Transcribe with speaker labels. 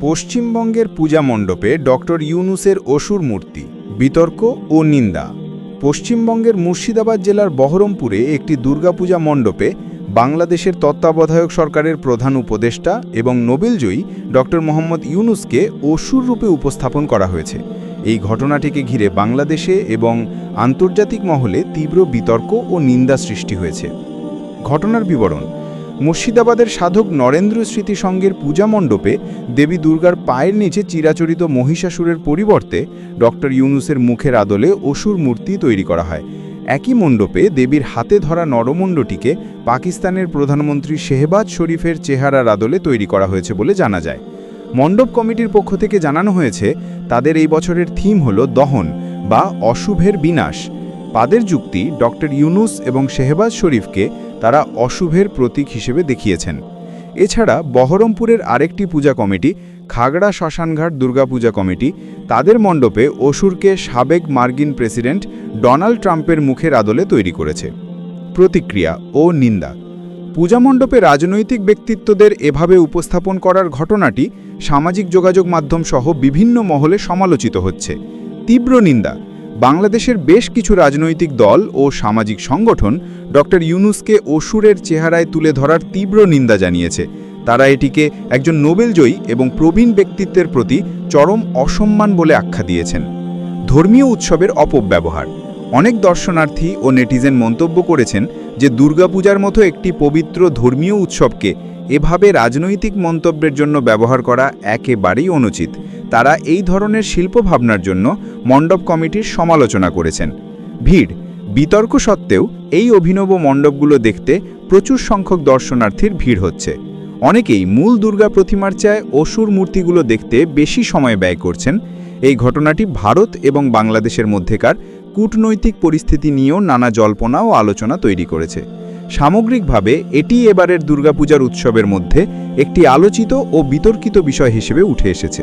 Speaker 1: পশ্চিমবঙ্গের পূজা মণ্ডপে ডক্টর ইউনুসের অসুর মূর্তি, বিতর্ক ও নিন্দা। পশ্চিমবঙ্গের মুর্শিদাবাদ জেলার বহরমপুরে একটি দুর্গাপূজা মণ্ডপে বাংলাদেশের তত্ত্বাবধায়ক সরকারের প্রধান উপদেষ্টা এবং নোবেলজয়ী ডক্টর মোহাম্মদ ইউনুসকে অসুর রূপে উপস্থাপন করা হয়েছে। এই ঘটনাটিকে ঘিরে বাংলাদেশে এবং আন্তর্জাতিক মহলে তীব্র বিতর্ক ও নিন্দা সৃষ্টি হয়েছে। ঘটনার বিবরণ মুর্শিদাবাদের সাধক নরেন্দ্র স্মৃতি সংঘের পূজা মণ্ডপে দেবী দুর্গার পায়ের নিচে চিরাচরিত মহিষাসুরের পরিবর্তে ডক্টর ইউনুসের মুখের আদলে অসুর মূর্তি তৈরি করা হয়। একই মণ্ডপে দেবীর হাতে ধরা নরমণ্ডটিকে পাকিস্তানের প্রধানমন্ত্রী শেহবাজ শরীফের চেহারার আদলে তৈরি করা হয়েছে বলে জানা যায়। মণ্ডপ কমিটির পক্ষ থেকে জানানো হয়েছে, তাদের এই বছরের থিম হল দহন বা অশুভের বিনাশ। তাদের যুক্তি ডক্টর ইউনুস এবং শেহবাজ শরীফকে তারা অশুভের প্রতীক হিসেবে দেখিয়েছেন। এছাড়া বহরমপুরের আরেকটি পূজা কমিটি, খাগড়া শ্মশানঘাট দুর্গাপূজা কমিটি, তাদের মণ্ডপে অসুরকে সাবেক মার্কিন প্রেসিডেন্ট ডোনাল্ড ট্রাম্পের মুখের আদলে তৈরি করেছে। প্রতিক্রিয়া ও নিন্দা। পূজা মণ্ডপে রাজনৈতিক ব্যক্তিত্বদের এভাবে উপস্থাপন করার ঘটনাটি সামাজিক যোগাযোগ মাধ্যম সহ বিভিন্ন মহলে সমালোচিত হচ্ছে। তীব্র নিন্দা। বাংলাদেশের বেশ কিছু রাজনৈতিক দল ও সামাজিক সংগঠন ডক্টর ইউনুসকে অসুরের চেহারায় তুলে ধরার তীব্র নিন্দা জানিয়েছে। তারা এটিকে একজন নোবেলজয়ী এবং প্রবীণ ব্যক্তিত্বের প্রতি চরম অসম্মান বলে আখ্যা দিয়েছেন। ধর্মীয় উৎসবের অপব্যবহার। অনেক দর্শনার্থী ও নেটিজেন মন্তব্য করেছেন যে দুর্গাপূজার মতো একটি পবিত্র ধর্মীয় উৎসবকে এভাবে রাজনৈতিক মন্তব্যের জন্য ব্যবহার করা একেবারেই অনুচিত। তারা এই ধরনের শিল্পভাবনার জন্য মণ্ডপ কমিটির সমালোচনা করেছেন। ভিড়, বিতর্ক সত্ত্বেও এই অভিনব মণ্ডপগুলো দেখতে প্রচুর সংখ্যক দর্শনার্থীর ভিড় হচ্ছে। অনেকেই মূল দুর্গা প্রতিমার চায় অসুর মূর্তিগুলো দেখতে বেশি সময় ব্যয় করছেন। এই ঘটনাটি ভারত এবং বাংলাদেশের মধ্যেকার কূটনৈতিক পরিস্থিতি নিয়েও নানা জল্পনা ও আলোচনা তৈরি করেছে। সামগ্রিকভাবে এটি এবারের দুর্গাপূজার উৎসবের মধ্যে একটি আলোচিত ও বিতর্কিত বিষয় হিসেবে উঠে এসেছে।